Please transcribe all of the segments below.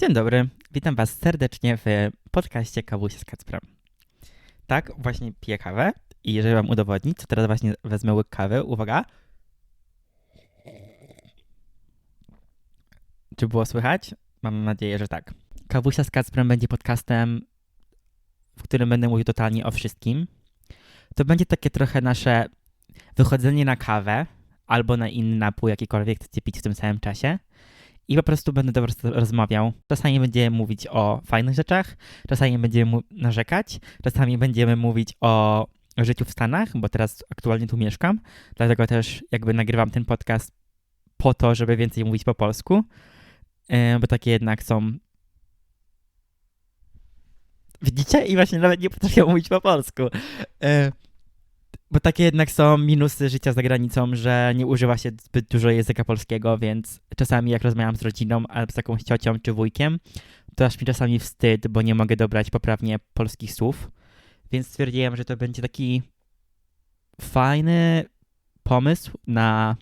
Dzień dobry, witam Was serdecznie w podcaście Kawusie z Kacprem. Tak, właśnie piję kawę i jeżeli Wam udowodnić, to teraz właśnie wezmę łyk kawy. Uwaga. Czy było słychać? Mam nadzieję, że tak. Kawusia z Kacprem będzie podcastem, w którym będę mówił totalnie o wszystkim. To będzie takie trochę nasze wychodzenie na kawę albo na inny napój, jakikolwiek chcecie pić w tym samym czasie i po prostu będę po prostu rozmawiał. Czasami będziemy mówić o fajnych rzeczach, czasami będziemy narzekać, czasami będziemy mówić o życiu w Stanach, bo teraz aktualnie tu mieszkam, dlatego też jakby nagrywam ten podcast po to, żeby więcej mówić po polsku, bo takie jednak są Widzicie? I właśnie nawet nie potrafię mówić po polsku. Bo takie jednak są minusy życia za granicą, że nie używa się zbyt dużo języka polskiego, więc czasami jak rozmawiam z rodziną albo z jakąś ciocią czy wujkiem, to aż mi czasami wstyd, bo nie mogę dobrać poprawnie polskich słów. Więc stwierdziłem, że to będzie taki fajny pomysł na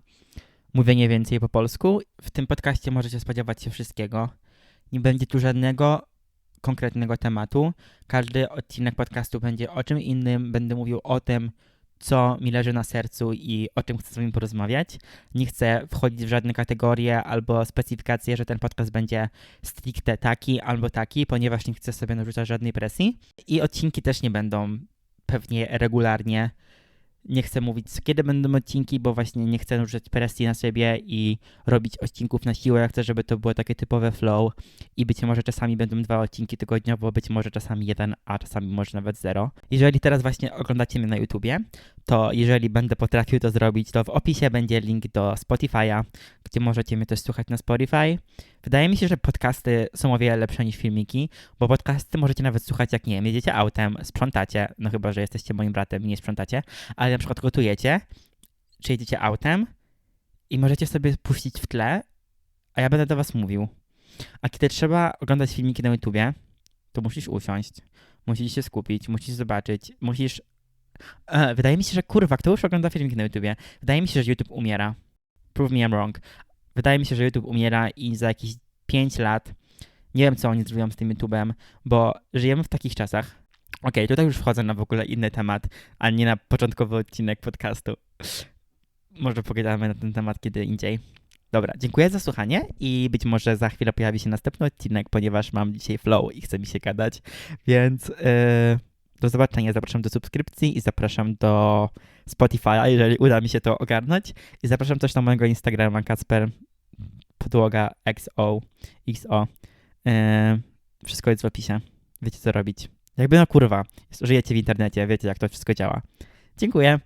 mówienie więcej po polsku. W tym podcaście możecie spodziewać się wszystkiego. Nie będzie tu żadnego konkretnego tematu. Każdy odcinek podcastu będzie o czym innym. Będę mówił o tym, co mi leży na sercu i o czym chcę z wami porozmawiać. Nie chcę wchodzić w żadne kategorie albo specyfikacje, że ten podcast będzie stricte taki albo taki, ponieważ nie chcę sobie narzucać żadnej presji. I odcinki też nie będą pewnie regularnie nie chcę mówić, kiedy będą odcinki, bo właśnie nie chcę narzucać presji na siebie i robić odcinków na siłę. Ja chcę, żeby to było takie typowe flow i być może czasami będą dwa odcinki tygodniowo, być może czasami jeden, a czasami może nawet zero. Jeżeli teraz właśnie oglądacie mnie na YouTubie, to jeżeli będę potrafił to zrobić, to w opisie będzie link do Spotify'a, gdzie możecie mnie też słuchać na Spotify. Wydaje mi się, że podcasty są o wiele lepsze niż filmiki, bo podcasty możecie nawet słuchać jak, nie wiem, jedziecie autem, sprzątacie, no chyba, że jesteście moim bratem i nie sprzątacie, ale na przykład gotujecie, czy jedziecie autem i możecie sobie puścić w tle, a ja będę do was mówił. A kiedy trzeba oglądać filmiki na YouTubie, to musisz usiąść, musisz się skupić, musisz zobaczyć, musisz... E, wydaje mi się, że kurwa, kto już ogląda filmiki na YouTubie? Wydaje mi się, że YouTube umiera. Prove me I'm wrong. Wydaje mi się, że YouTube umiera i za jakieś 5 lat nie wiem, co oni zrobią z tym YouTube'em, bo żyjemy w takich czasach. Okej, okay, tutaj już wchodzę na w ogóle inny temat, a nie na początkowy odcinek podcastu. Może pogadamy na ten temat kiedy indziej. Dobra, dziękuję za słuchanie i być może za chwilę pojawi się następny odcinek, ponieważ mam dzisiaj flow i chce mi się gadać, więc... Yy do zobaczenia. Zapraszam do subskrypcji i zapraszam do Spotify'a, jeżeli uda mi się to ogarnąć. I zapraszam też na mojego Instagrama Kacper podłoga XO XO. Yy, wszystko jest w opisie. Wiecie co robić. Jakby no kurwa, żyjecie w internecie, wiecie jak to wszystko działa. Dziękuję.